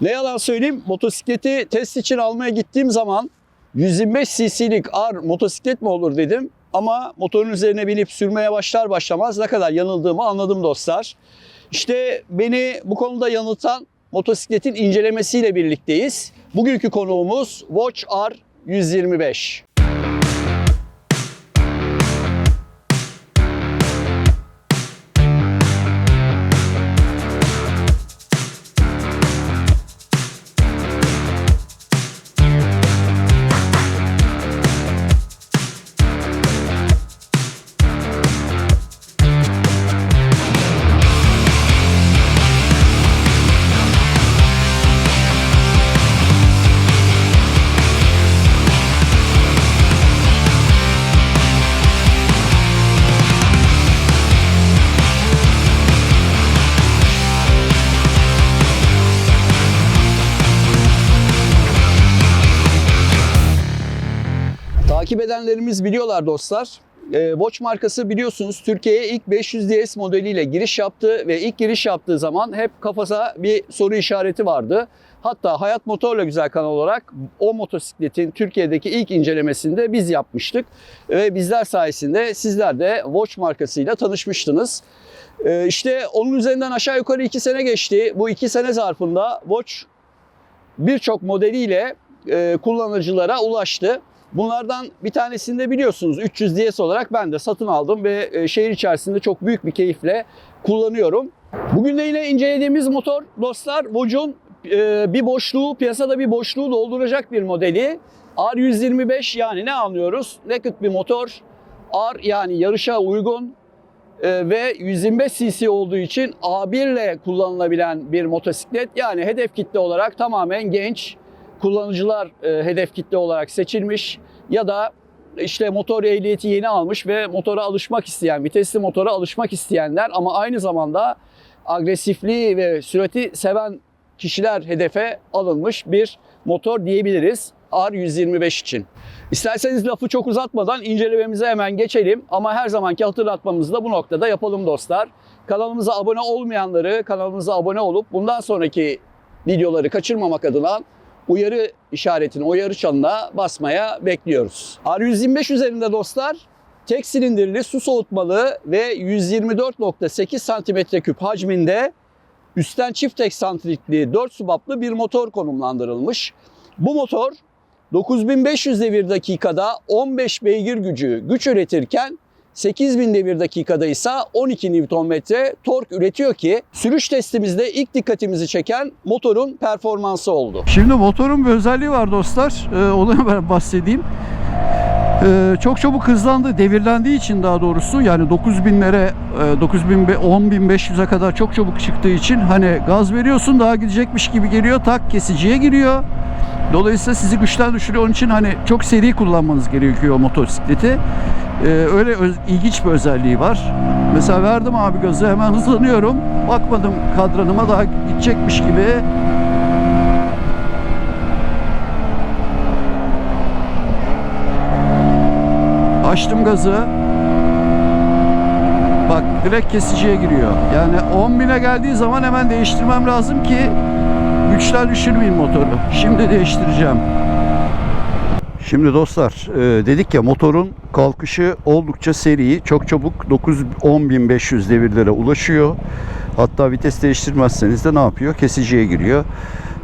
Ne yalan söyleyeyim motosikleti test için almaya gittiğim zaman 125 cc'lik R motosiklet mi olur dedim. Ama motorun üzerine binip sürmeye başlar başlamaz ne kadar yanıldığımı anladım dostlar. İşte beni bu konuda yanıltan motosikletin incelemesiyle birlikteyiz. Bugünkü konuğumuz Watch R 125. edenlerimiz biliyorlar dostlar. Ee, Watch markası biliyorsunuz Türkiye'ye ilk 500 DS modeliyle giriş yaptı ve ilk giriş yaptığı zaman hep kafasına bir soru işareti vardı. Hatta Hayat Motorla Güzel kanal olarak o motosikletin Türkiye'deki ilk incelemesini de biz yapmıştık. Ve bizler sayesinde sizler de Watch markasıyla tanışmıştınız. Ee, işte onun üzerinden aşağı yukarı 2 sene geçti. Bu 2 sene zarfında Watch birçok modeliyle e, kullanıcılara ulaştı. Bunlardan bir tanesini de biliyorsunuz 300 DS olarak ben de satın aldım ve e, şehir içerisinde çok büyük bir keyifle kullanıyorum. Bugün de yine incelediğimiz motor dostlar Vogue'un e, bir boşluğu, piyasada bir boşluğu dolduracak bir modeli. R125 yani ne anlıyoruz? Naked bir motor. R yani yarışa uygun e, ve 125 cc olduğu için A1 ile kullanılabilen bir motosiklet. Yani hedef kitle olarak tamamen genç kullanıcılar e, hedef kitle olarak seçilmiş ya da işte motor ehliyeti yeni almış ve motora alışmak isteyen, vitesli motora alışmak isteyenler ama aynı zamanda agresifliği ve sürati seven kişiler hedefe alınmış bir motor diyebiliriz R125 için. İsterseniz lafı çok uzatmadan incelememize hemen geçelim ama her zamanki hatırlatmamızı da bu noktada yapalım dostlar. Kanalımıza abone olmayanları kanalımıza abone olup bundan sonraki videoları kaçırmamak adına uyarı işaretini, uyarı çanına basmaya bekliyoruz. R125 üzerinde dostlar tek silindirli su soğutmalı ve 124.8 cm3 hacminde üstten çift tek santrikli 4 subaplı bir motor konumlandırılmış. Bu motor 9500 devir dakikada 15 beygir gücü güç üretirken 8000 devir dakikada ise 12 Nm tork üretiyor ki sürüş testimizde ilk dikkatimizi çeken motorun performansı oldu. Şimdi motorun bir özelliği var dostlar. Ee, onu hemen bahsedeyim. Ee, çok çabuk hızlandı, devirlendiği için daha doğrusu yani 9000'lere, e, 9000 10500'e kadar çok çabuk çıktığı için hani gaz veriyorsun daha gidecekmiş gibi geliyor, tak kesiciye giriyor. Dolayısıyla sizi güçten düşürüyor. Onun için hani çok seri kullanmanız gerekiyor motosikleti. Ee, öyle öz- ilginç bir özelliği var. Mesela verdim abi gazı hemen hızlanıyorum. Bakmadım kadranıma daha gidecekmiş gibi. Açtım gazı. Bak direkt kesiciye giriyor. Yani 10.000'e geldiği zaman hemen değiştirmem lazım ki güçten düşürmeyeyim motoru. Şimdi değiştireceğim. Şimdi dostlar e, dedik ya motorun kalkışı oldukça seri. Çok çabuk 9 10.500 devirlere ulaşıyor. Hatta vites değiştirmezseniz de ne yapıyor? Kesiciye giriyor.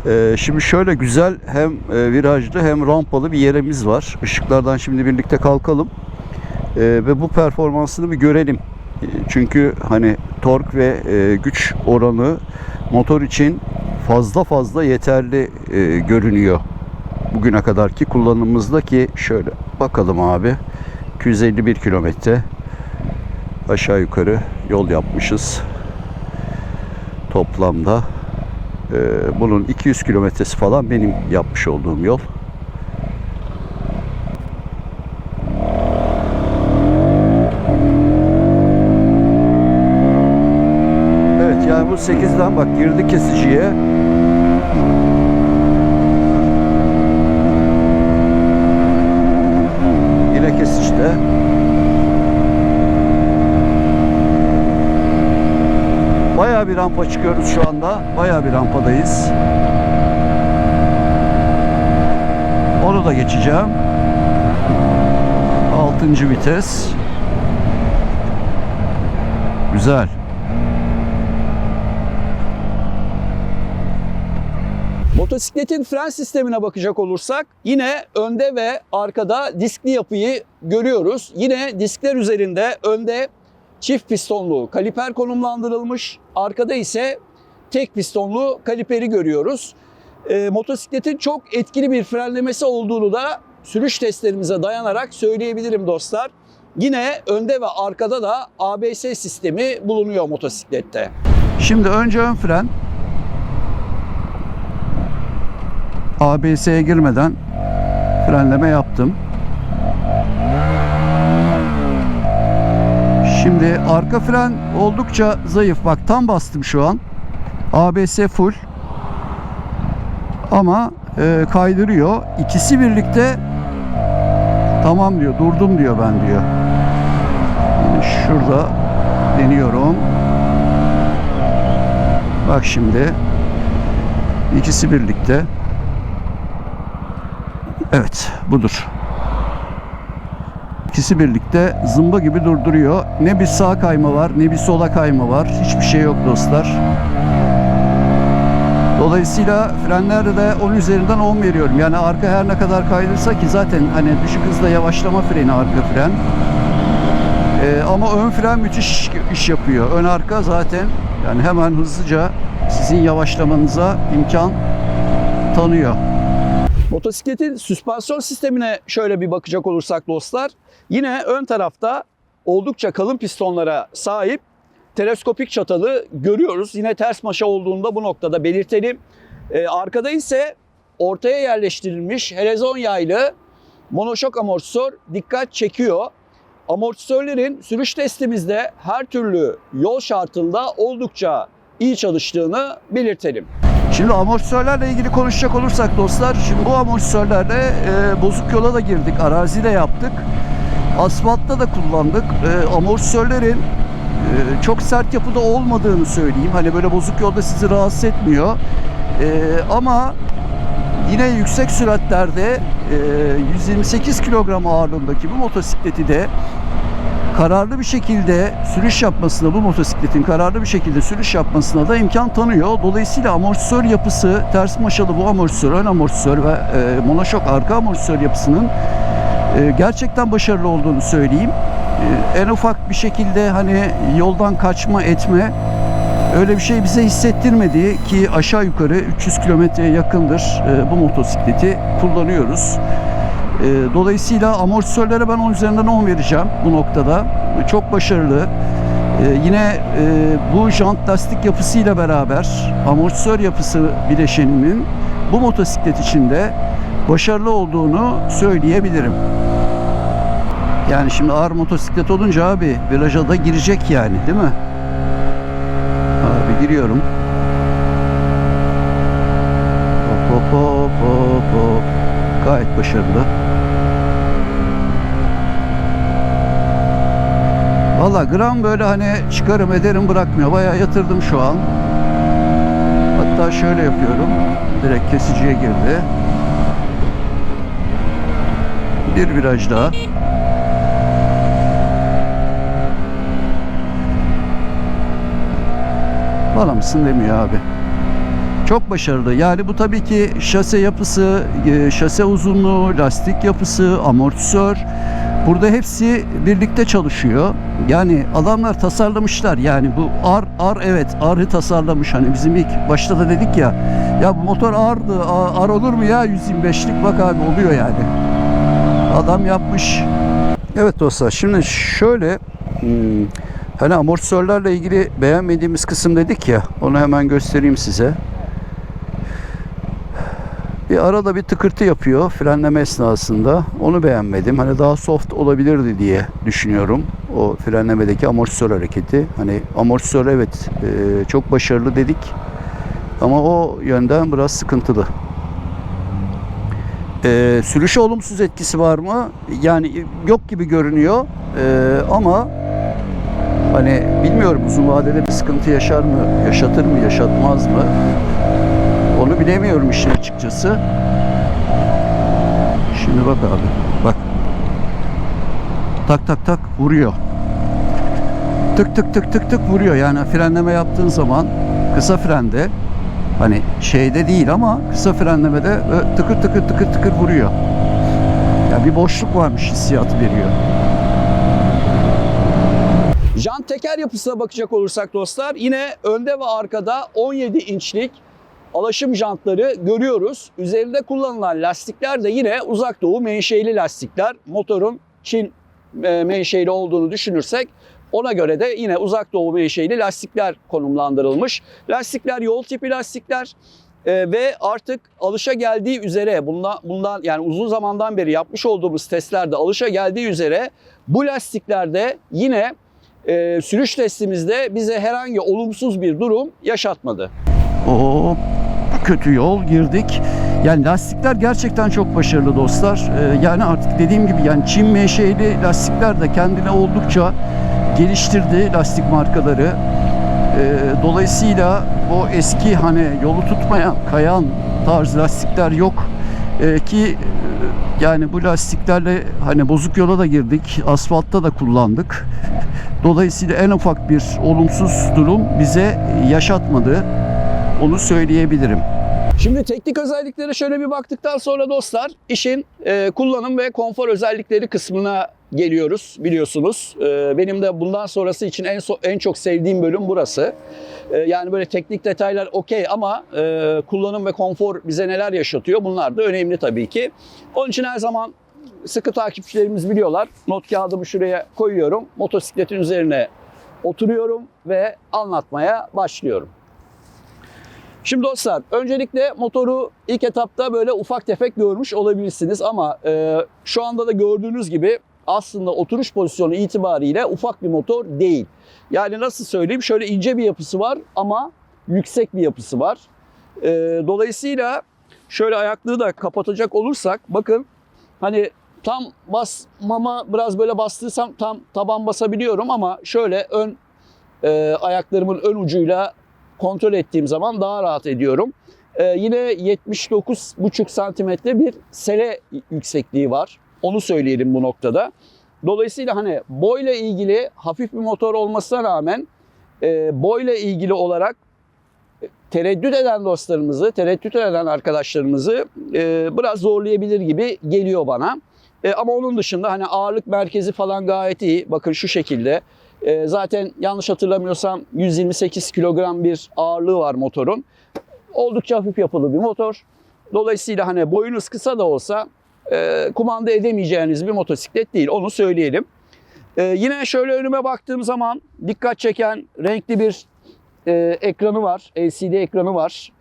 E, Şimdi şöyle güzel hem e, virajlı hem rampalı bir yerimiz var. Işıklardan şimdi birlikte kalkalım. E, ve bu performansını bir görelim. E, Çünkü hani tork ve e, güç oranı motor için fazla fazla yeterli e, görünüyor. Bugüne kadarki kullanımımızda ki şöyle bakalım abi. 251 kilometre aşağı yukarı yol yapmışız. Toplamda e, bunun 200 kilometresi falan benim yapmış olduğum yol. Evet yani bu 8'den bak girdi kesiciye. bir rampa çıkıyoruz şu anda. Bayağı bir rampadayız. Onu da geçeceğim. 6. vites. Güzel. Motosikletin fren sistemine bakacak olursak yine önde ve arkada diskli yapıyı görüyoruz. Yine diskler üzerinde önde çift pistonlu kaliper konumlandırılmış. Arkada ise tek pistonlu kaliperi görüyoruz. E, motosikletin çok etkili bir frenlemesi olduğunu da sürüş testlerimize dayanarak söyleyebilirim dostlar. Yine önde ve arkada da ABS sistemi bulunuyor motosiklette. Şimdi önce ön fren. ABS'ye girmeden frenleme yaptım. Şimdi arka fren oldukça zayıf. Bak tam bastım şu an. ABS full. Ama e, kaydırıyor. İkisi birlikte tamam diyor. Durdum diyor ben diyor. Yani şurada deniyorum. Bak şimdi. ikisi birlikte. Evet, budur. İkisi birlikte zımba gibi durduruyor. Ne bir sağ kayma var, ne bir sola kayma var. Hiçbir şey yok dostlar. Dolayısıyla frenlerde de 10 üzerinden 10 veriyorum. Yani arka her ne kadar kaydırsa ki zaten hani düşük hızda yavaşlama freni arka fren. Ee, ama ön fren müthiş iş yapıyor. Ön arka zaten yani hemen hızlıca sizin yavaşlamanıza imkan tanıyor. Motosikletin süspansiyon sistemine şöyle bir bakacak olursak dostlar, yine ön tarafta oldukça kalın pistonlara sahip teleskopik çatalı görüyoruz. Yine ters maşa olduğunda bu noktada belirtelim. Ee, arkada ise ortaya yerleştirilmiş helezon yaylı monoşok amortisör dikkat çekiyor. Amortisörlerin sürüş testimizde her türlü yol şartında oldukça iyi çalıştığını belirtelim. Şimdi amortisörlerle ilgili konuşacak olursak dostlar, şimdi bu amortisörlerle e, bozuk yola da girdik, arazide yaptık. Asfaltta da kullandık. E, amortisörlerin e, çok sert yapıda olmadığını söyleyeyim. Hani böyle bozuk yolda sizi rahatsız etmiyor. E, ama yine yüksek süratlerde e, 128 kilogram ağırlığındaki bu motosikleti de kararlı bir şekilde sürüş yapmasına bu motosikletin kararlı bir şekilde sürüş yapmasına da imkan tanıyor. Dolayısıyla amortisör yapısı ters maşalı bu amortisör, ön amortisör ve e, monoşok arka amortisör yapısının e, gerçekten başarılı olduğunu söyleyeyim. E, en ufak bir şekilde hani yoldan kaçma etme öyle bir şey bize hissettirmedi ki aşağı yukarı 300 kilometreye yakındır e, bu motosikleti kullanıyoruz. E, Dolayısıyla amortisörlere ben 10 üzerinden 10 vereceğim bu noktada. Çok başarılı. E, Yine e, bu jant lastik yapısıyla beraber amortisör yapısı bileşeninin bu motosiklet içinde başarılı olduğunu söyleyebilirim. Yani şimdi ağır motosiklet olunca abi viraja da girecek yani değil mi? Abi giriyorum. Hop hop hop hop hop. Gayet başarılı. Valla gram böyle hani çıkarım ederim bırakmıyor. Bayağı yatırdım şu an. Hatta şöyle yapıyorum. Direkt kesiciye girdi. Bir viraj daha. Bana mısın demiyor abi. Çok başarılı. Yani bu tabii ki şase yapısı, e, şase uzunluğu, lastik yapısı, amortisör. Burada hepsi birlikte çalışıyor. Yani adamlar tasarlamışlar. Yani bu ar ar evet arı tasarlamış. Hani bizim ilk başta da dedik ya. Ya bu motor ağırdı. a- Ar olur mu ya 125'lik bak abi oluyor yani. Adam yapmış. Evet dostlar şimdi şöyle hmm, hani amortisörlerle ilgili beğenmediğimiz kısım dedik ya onu hemen göstereyim size. Bir arada bir tıkırtı yapıyor frenleme esnasında. Onu beğenmedim. Hani daha soft olabilirdi diye düşünüyorum. O frenlemedeki amortisör hareketi. Hani amortisör evet e, çok başarılı dedik. Ama o yönden biraz sıkıntılı. E, sürüşe olumsuz etkisi var mı? Yani yok gibi görünüyor. E, ama hani bilmiyorum uzun vadede bir sıkıntı yaşar mı? Yaşatır mı? Yaşatmaz mı? Onu bilemiyorum işin açıkçası. Şimdi bak abi. Bak. Tak tak tak vuruyor. Tık tık tık tık tık vuruyor. Yani frenleme yaptığın zaman kısa frende hani şeyde değil ama kısa frenlemede tıkır tıkır tıkır tıkır vuruyor. Ya bir boşluk varmış hissiyatı veriyor. Jant teker yapısına bakacak olursak dostlar yine önde ve arkada 17 inçlik alaşım jantları görüyoruz. Üzerinde kullanılan lastikler de yine uzak doğu menşeili lastikler. Motorun Çin e, menşeili olduğunu düşünürsek ona göre de yine uzak doğu menşeili lastikler konumlandırılmış. Lastikler yol tipi lastikler e, ve artık alışa geldiği üzere bundan, bundan yani uzun zamandan beri yapmış olduğumuz testlerde alışa geldiği üzere bu lastiklerde yine e, sürüş testimizde bize herhangi olumsuz bir durum yaşatmadı. O kötü yol girdik. Yani lastikler gerçekten çok başarılı dostlar. Ee, yani artık dediğim gibi yani Çin menşeli lastikler de kendine oldukça geliştirdi lastik markaları. Ee, dolayısıyla o eski hani yolu tutmayan, kayan tarz lastikler yok. Ee, ki e, yani bu lastiklerle hani bozuk yola da girdik, asfaltta da kullandık. Dolayısıyla en ufak bir olumsuz durum bize yaşatmadı. Onu söyleyebilirim. Şimdi teknik özelliklere şöyle bir baktıktan sonra dostlar işin e, kullanım ve konfor özellikleri kısmına geliyoruz biliyorsunuz. E, benim de bundan sonrası için en so- en çok sevdiğim bölüm burası. E, yani böyle teknik detaylar okey ama e, kullanım ve konfor bize neler yaşatıyor bunlar da önemli tabii ki. Onun için her zaman sıkı takipçilerimiz biliyorlar. Not kağıdımı şuraya koyuyorum. Motosikletin üzerine oturuyorum ve anlatmaya başlıyorum. Şimdi dostlar öncelikle motoru ilk etapta böyle ufak tefek görmüş olabilirsiniz ama e, şu anda da gördüğünüz gibi aslında oturuş pozisyonu itibariyle ufak bir motor değil. Yani nasıl söyleyeyim şöyle ince bir yapısı var ama yüksek bir yapısı var. E, dolayısıyla şöyle ayaklığı da kapatacak olursak bakın hani tam basmama biraz böyle bastıysam tam taban basabiliyorum ama şöyle ön e, ayaklarımın ön ucuyla kontrol ettiğim zaman daha rahat ediyorum. Ee, yine 79,5 santimetre bir sele yüksekliği var. Onu söyleyelim bu noktada. Dolayısıyla hani boyla ilgili hafif bir motor olmasına rağmen e, boyla ilgili olarak tereddüt eden dostlarımızı, tereddüt eden arkadaşlarımızı e, biraz zorlayabilir gibi geliyor bana. E, ama onun dışında hani ağırlık merkezi falan gayet iyi. Bakın şu şekilde. E, zaten yanlış hatırlamıyorsam 128 kilogram bir ağırlığı var motorun. Oldukça hafif yapılı bir motor. Dolayısıyla hani boyunuz kısa da olsa e, kumanda edemeyeceğiniz bir motosiklet değil. Onu söyleyelim. E, yine şöyle önüme baktığım zaman dikkat çeken renkli bir e, ekranı var. LCD ekranı var.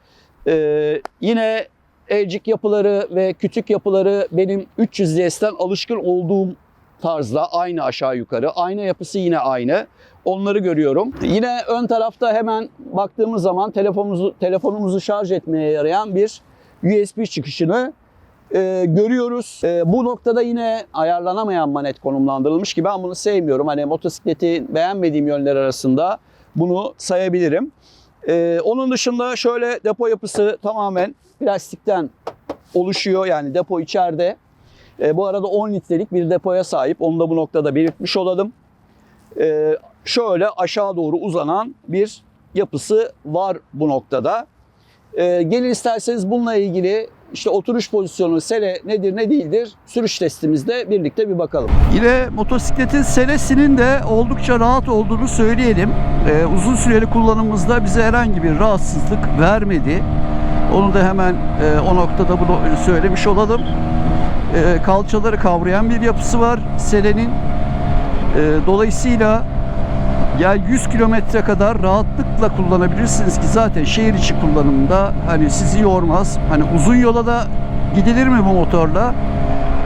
E, yine elcik yapıları ve kütük yapıları benim 300 DS'ten alışkın olduğum tarzda aynı aşağı yukarı. Ayna yapısı yine aynı. Onları görüyorum. Yine ön tarafta hemen baktığımız zaman telefonumuzu telefonumuzu şarj etmeye yarayan bir USB çıkışını e, görüyoruz. E, bu noktada yine ayarlanamayan manet konumlandırılmış ki ben bunu sevmiyorum. Hani motosikleti beğenmediğim yönler arasında bunu sayabilirim. E, onun dışında şöyle depo yapısı tamamen plastikten oluşuyor. Yani depo içeride. E, bu arada 10 litrelik bir depoya sahip. Onu da bu noktada belirtmiş olalım. E, şöyle aşağı doğru uzanan bir yapısı var bu noktada. E, gelin isterseniz bununla ilgili işte oturuş pozisyonu, sele nedir ne değildir sürüş testimizde birlikte bir bakalım. Yine motosikletin selesinin de oldukça rahat olduğunu söyleyelim. Ee, uzun süreli kullanımımızda bize herhangi bir rahatsızlık vermedi. Onu da hemen e, o noktada bunu söylemiş olalım. Ee, kalçaları kavrayan bir yapısı var selenin. Ee, dolayısıyla yani 100 kilometre kadar rahatlıkla kullanabilirsiniz ki zaten şehir içi kullanımda hani sizi yormaz. Hani uzun yola da gidilir mi bu motorla?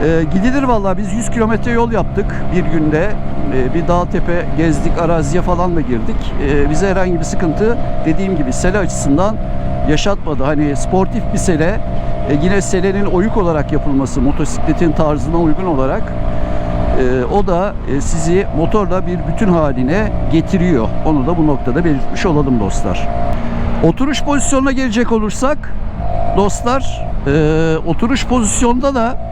Ee, gidilir vallahi biz 100 kilometre yol yaptık bir günde. Ee, bir dağ tepe gezdik, araziye falan da girdik. Ee, bize herhangi bir sıkıntı dediğim gibi sele açısından yaşatmadı. Hani sportif bir sele, e, yine selenin oyuk olarak yapılması, motosikletin tarzına uygun olarak ee, o da e, sizi motorla bir bütün haline getiriyor. Onu da bu noktada belirtmiş olalım dostlar. Oturuş pozisyonuna gelecek olursak dostlar e, oturuş pozisyonda da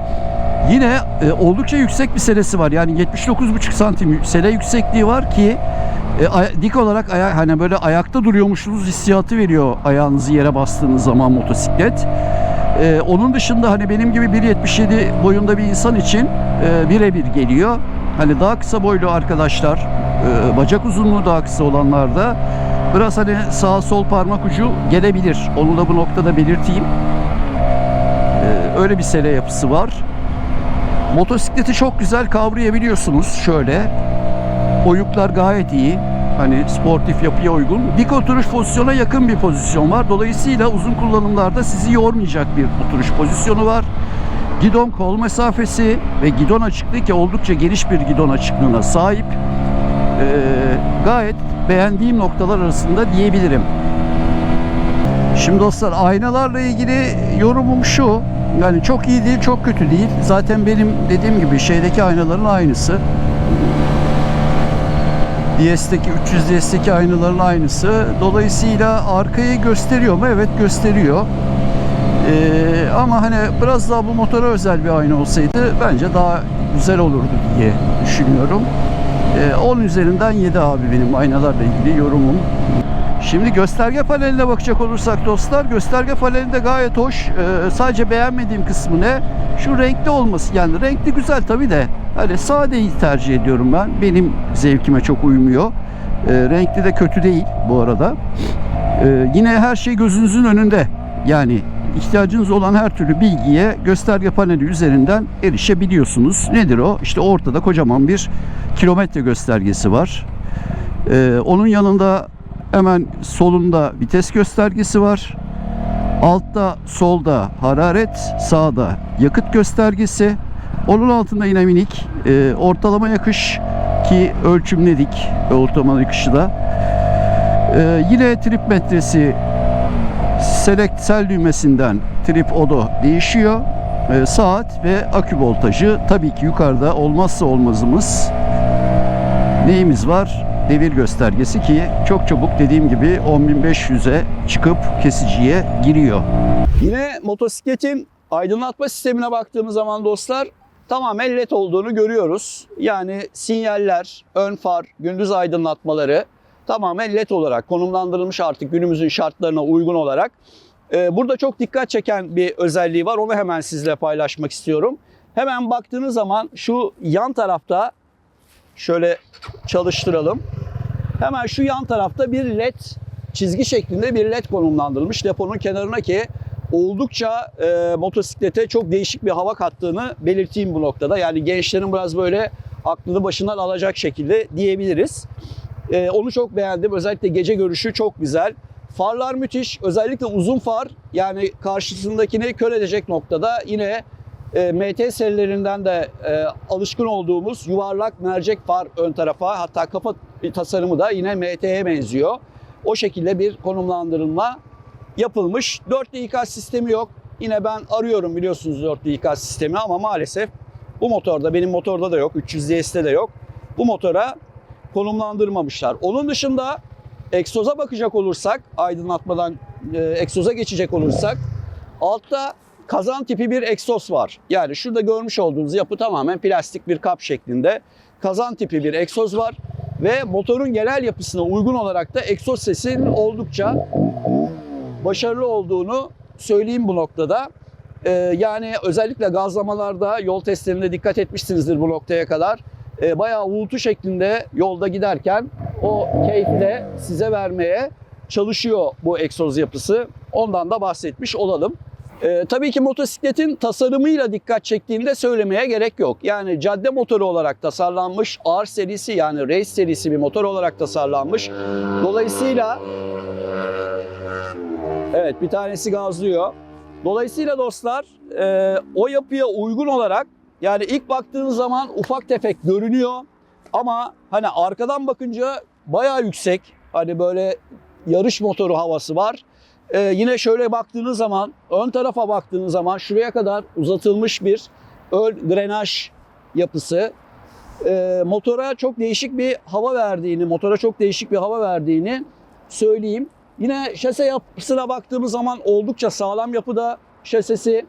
Yine e, oldukça yüksek bir selesi var. Yani 79,5 santim sele yüksekliği var ki e, dik olarak aya, hani böyle ayakta duruyormuşsunuz hissiyatı veriyor ayağınızı yere bastığınız zaman motosiklet. E, onun dışında hani benim gibi 1.77 boyunda bir insan için e, birebir geliyor. Hani daha kısa boylu arkadaşlar, e, bacak uzunluğu daha kısa olanlarda biraz hani sağ sol parmak ucu gelebilir. Onu da bu noktada belirteyim. E, öyle bir sele yapısı var. Motosikleti çok güzel kavrayabiliyorsunuz şöyle. Oyuklar gayet iyi. Hani sportif yapıya uygun. Dik oturuş pozisyona yakın bir pozisyon var. Dolayısıyla uzun kullanımlarda sizi yormayacak bir oturuş pozisyonu var. Gidon kol mesafesi ve gidon açıklığı ki oldukça geniş bir gidon açıklığına sahip. Ee, gayet beğendiğim noktalar arasında diyebilirim. Şimdi dostlar aynalarla ilgili yorumum şu. Yani çok iyi değil, çok kötü değil. Zaten benim dediğim gibi şeydeki aynaların aynısı. DS'deki 300 DS'deki aynaların aynısı. Dolayısıyla arkayı gösteriyor mu? Evet gösteriyor. Ee, ama hani biraz daha bu motora özel bir ayna olsaydı bence daha güzel olurdu diye düşünüyorum. Ee, 10 üzerinden 7 abi benim aynalarla ilgili yorumum. Şimdi gösterge paneline bakacak olursak dostlar gösterge paneli de gayet hoş. Ee, sadece beğenmediğim kısmı ne? Şu renkli olması. Yani renkli güzel tabi de hani sadeyi tercih ediyorum ben. Benim zevkime çok uymuyor. Ee, renkli de kötü değil bu arada. Ee, yine her şey gözünüzün önünde. Yani ihtiyacınız olan her türlü bilgiye gösterge paneli üzerinden erişebiliyorsunuz. Nedir o? İşte ortada kocaman bir kilometre göstergesi var. Ee, onun yanında hemen solunda vites göstergesi var. Altta solda hararet, sağda yakıt göstergesi. Onun altında yine minik e, ortalama yakış ki ölçümledik ortalama yakışı da. E, yine trip metresi select sel düğmesinden trip odo değişiyor. E, saat ve akü voltajı tabii ki yukarıda olmazsa olmazımız neyimiz var? Devir göstergesi ki çok çabuk dediğim gibi 10.500'e çıkıp kesiciye giriyor. Yine motosikletin aydınlatma sistemine baktığımız zaman dostlar tamamen led olduğunu görüyoruz. Yani sinyaller, ön far, gündüz aydınlatmaları tamamen led olarak konumlandırılmış artık günümüzün şartlarına uygun olarak. Ee, Burada çok dikkat çeken bir özelliği var. Onu hemen sizle paylaşmak istiyorum. Hemen baktığınız zaman şu yan tarafta şöyle çalıştıralım. Hemen şu yan tarafta bir led çizgi şeklinde bir led konumlandırılmış deponun kenarına ki oldukça e, motosiklete çok değişik bir hava kattığını belirteyim bu noktada. Yani gençlerin biraz böyle aklını başından alacak şekilde diyebiliriz. E, onu çok beğendim. Özellikle gece görüşü çok güzel. Farlar müthiş. Özellikle uzun far yani karşısındakini kör edecek noktada yine e, MT serilerinden de e, alışkın olduğumuz yuvarlak mercek far ön tarafa hatta kafa tasarımı da yine MT'ye benziyor. O şekilde bir konumlandırılma yapılmış. 4'lü ikaz sistemi yok. Yine ben arıyorum biliyorsunuz 4'lü ikaz sistemi ama maalesef bu motorda benim motorda da yok. 300 DS'te de yok. Bu motora konumlandırmamışlar. Onun dışında egzoza bakacak olursak aydınlatmadan e, egzoza geçecek olursak altta kazan tipi bir egzoz var. Yani şurada görmüş olduğunuz yapı tamamen plastik bir kap şeklinde. Kazan tipi bir egzoz var ve motorun genel yapısına uygun olarak da egzoz sesinin oldukça başarılı olduğunu söyleyeyim bu noktada. Ee, yani özellikle gazlamalarda yol testlerinde dikkat etmişsinizdir bu noktaya kadar. Ee, bayağı uğultu şeklinde yolda giderken o keyfi de size vermeye çalışıyor bu egzoz yapısı. Ondan da bahsetmiş olalım. Ee, tabii ki motosikletin tasarımıyla dikkat çektiğinde söylemeye gerek yok. Yani cadde motoru olarak tasarlanmış, R serisi yani race serisi bir motor olarak tasarlanmış. Dolayısıyla Evet bir tanesi gazlıyor. Dolayısıyla dostlar e, o yapıya uygun olarak yani ilk baktığınız zaman ufak tefek görünüyor ama hani arkadan bakınca bayağı yüksek. Hani böyle yarış motoru havası var. E, yine şöyle baktığınız zaman ön tarafa baktığınız zaman şuraya kadar uzatılmış bir ön grenaj yapısı. E, motora çok değişik bir hava verdiğini, motora çok değişik bir hava verdiğini söyleyeyim. Yine şase yapısına baktığımız zaman oldukça sağlam yapıda şasesi.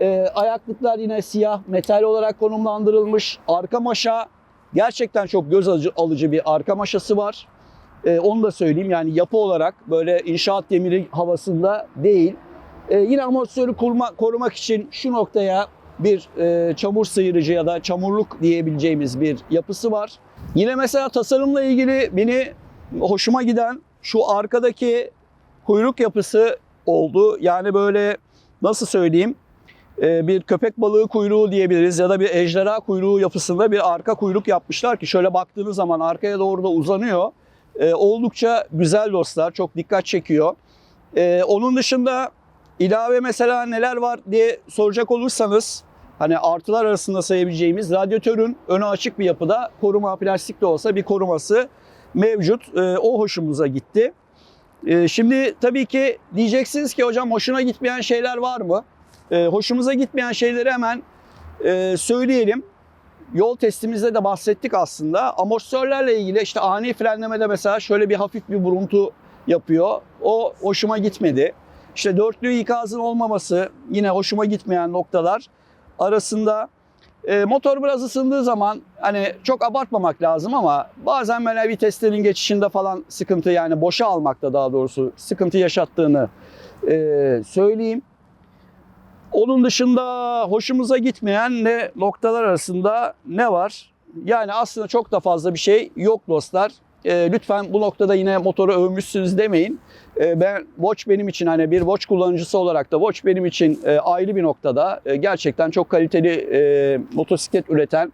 E, ayaklıklar yine siyah metal olarak konumlandırılmış. Arka maşa gerçekten çok göz alıcı bir arka maşası var. E, onu da söyleyeyim yani yapı olarak böyle inşaat demiri havasında değil. E, yine amortisörü kurma, korumak için şu noktaya bir e, çamur sıyırıcı ya da çamurluk diyebileceğimiz bir yapısı var. Yine mesela tasarımla ilgili beni hoşuma giden şu arkadaki kuyruk yapısı oldu. Yani böyle nasıl söyleyeyim e, bir köpek balığı kuyruğu diyebiliriz ya da bir ejderha kuyruğu yapısında bir arka kuyruk yapmışlar ki şöyle baktığınız zaman arkaya doğru da uzanıyor. E, oldukça güzel dostlar. Çok dikkat çekiyor. E, onun dışında ilave mesela neler var diye soracak olursanız hani artılar arasında sayabileceğimiz radyatörün önü açık bir yapıda koruma plastik de olsa bir koruması mevcut. E, o hoşumuza gitti. E, şimdi tabii ki diyeceksiniz ki hocam hoşuna gitmeyen şeyler var mı? E, hoşumuza gitmeyen şeyleri hemen e, söyleyelim. Yol testimizde de bahsettik aslında. Amortisörlerle ilgili işte ani frenlemede mesela şöyle bir hafif bir buruntu yapıyor. O hoşuma gitmedi. İşte dörtlü ikazın olmaması yine hoşuma gitmeyen noktalar arasında. E, motor biraz ısındığı zaman hani çok abartmamak lazım ama bazen böyle viteslerin geçişinde falan sıkıntı yani boşa almakta daha doğrusu sıkıntı yaşattığını e, söyleyeyim. Onun dışında hoşumuza gitmeyen ne noktalar arasında ne var? Yani aslında çok da fazla bir şey yok dostlar. E, lütfen bu noktada yine motoru övmüşsünüz demeyin. E, ben Watch benim için hani bir Watch kullanıcısı olarak da Watch benim için e, ayrı bir noktada e, gerçekten çok kaliteli e, motosiklet üreten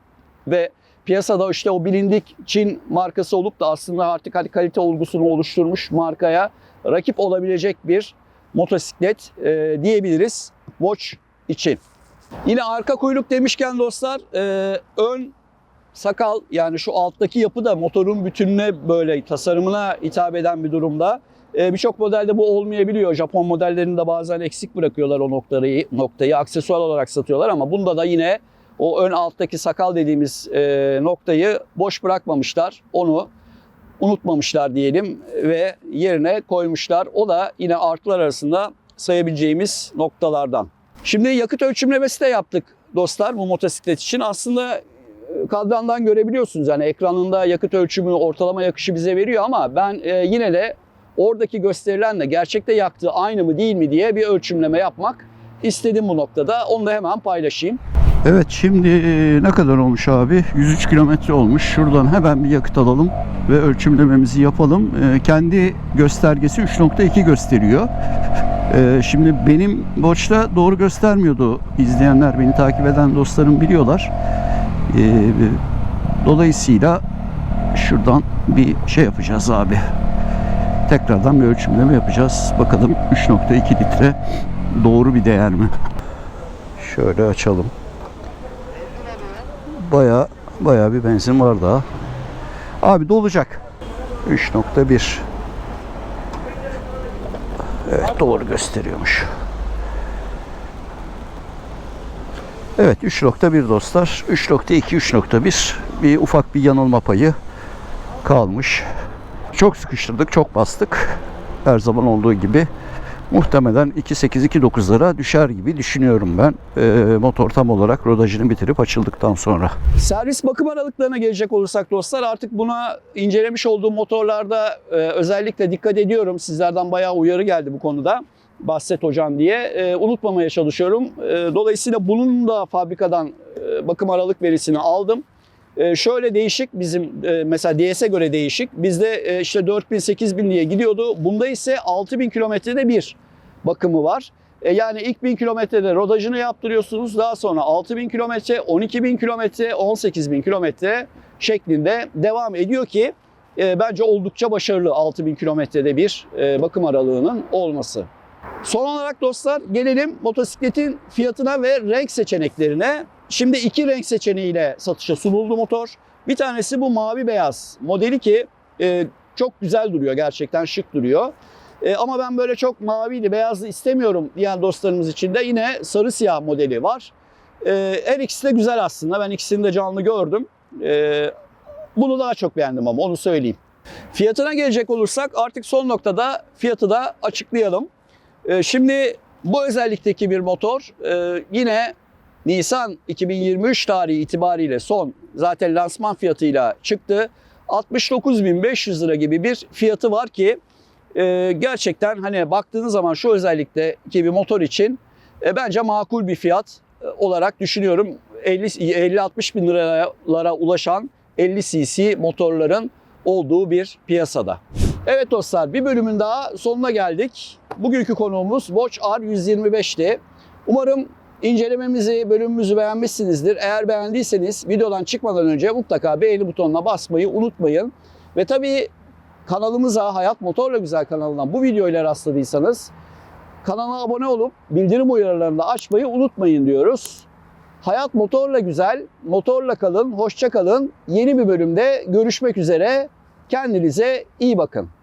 ve piyasada işte o bilindik Çin markası olup da aslında artık hani kalite olgusunu oluşturmuş markaya rakip olabilecek bir motosiklet e, diyebiliriz Watch için. Yine arka kuyruk demişken dostlar e, ön sakal yani şu alttaki yapı da motorun bütününe böyle tasarımına hitap eden bir durumda. E, Birçok modelde bu olmayabiliyor. Japon modellerinde bazen eksik bırakıyorlar o noktayı, noktayı aksesuar olarak satıyorlar ama bunda da yine o ön alttaki sakal dediğimiz e, noktayı boş bırakmamışlar. Onu unutmamışlar diyelim ve yerine koymuşlar. O da yine artılar arasında sayabileceğimiz noktalardan. Şimdi yakıt ölçümlemesi de yaptık dostlar bu motosiklet için. Aslında e, kadrandan görebiliyorsunuz yani ekranında yakıt ölçümü ortalama yakışı bize veriyor ama ben e, yine de oradaki gösterilenle gerçekte yaktığı aynı mı değil mi diye bir ölçümleme yapmak istedim bu noktada. Onu da hemen paylaşayım. Evet şimdi e, ne kadar olmuş abi? 103 kilometre olmuş. Şuradan hemen bir yakıt alalım ve ölçümlememizi yapalım. Kendi göstergesi 3.2 gösteriyor. E, şimdi benim Watch'ta doğru göstermiyordu. İzleyenler, beni takip eden dostlarım biliyorlar. E, dolayısıyla şuradan bir şey yapacağız abi. Tekrardan bir ölçümleme yapacağız. Bakalım 3.2 litre doğru bir değer mi? Şöyle açalım. Baya baya bir benzin var daha. Abi dolacak. 3.1 Evet doğru gösteriyormuş. Evet 3.1 dostlar. 3.2 3.1 bir ufak bir yanılma payı kalmış. Çok sıkıştırdık, çok bastık. Her zaman olduğu gibi muhtemelen 2.8-2.9'lara düşer gibi düşünüyorum ben. Ee, motor tam olarak rodajını bitirip açıldıktan sonra. Servis bakım aralıklarına gelecek olursak dostlar artık buna incelemiş olduğum motorlarda e, özellikle dikkat ediyorum. Sizlerden bayağı uyarı geldi bu konuda. Bahset hocam diye. E, unutmamaya çalışıyorum. E, dolayısıyla bunun da fabrikadan e, bakım aralık verisini aldım. E, şöyle değişik bizim e, mesela DS'e göre değişik. Bizde e, işte 4000-8000 diye gidiyordu. Bunda ise 6000 kilometrede bir bakımı var. Yani ilk 1000 kilometrede rodajını yaptırıyorsunuz. Daha sonra 6000 kilometre, 12000 kilometre, 18000 kilometre şeklinde devam ediyor ki bence oldukça başarılı 6000 kilometrede bir bakım aralığının olması. Son olarak dostlar gelelim motosikletin fiyatına ve renk seçeneklerine. Şimdi iki renk seçeneğiyle satışa sunuldu motor. Bir tanesi bu mavi beyaz modeli ki e, çok güzel duruyor gerçekten şık duruyor. E, ama ben böyle çok maviydi beyazlı istemiyorum diyen dostlarımız için de yine sarı siyah modeli var. E, her ikisi de güzel aslında ben ikisini de canlı gördüm. E, bunu daha çok beğendim ama onu söyleyeyim. Fiyatına gelecek olursak artık son noktada fiyatı da açıklayalım. E, şimdi Bu özellikteki bir motor e, yine Nisan 2023 tarihi itibariyle son zaten lansman fiyatıyla çıktı. 69.500 lira gibi bir fiyatı var ki e, gerçekten hani baktığınız zaman şu özellikte ki bir motor için e, bence makul bir fiyat e, olarak düşünüyorum. 50-60 bin liralara ulaşan 50 cc motorların olduğu bir piyasada. Evet dostlar bir bölümün daha sonuna geldik. Bugünkü konuğumuz Watch R125'ti. Umarım incelememizi, bölümümüzü beğenmişsinizdir. Eğer beğendiyseniz videodan çıkmadan önce mutlaka beğeni butonuna basmayı unutmayın. Ve tabii kanalımıza Hayat Motorla Güzel kanalından bu videoyla rastladıysanız kanala abone olup bildirim uyarılarını da açmayı unutmayın diyoruz. Hayat Motorla Güzel, motorla kalın, hoşça kalın. Yeni bir bölümde görüşmek üzere. Kendinize iyi bakın.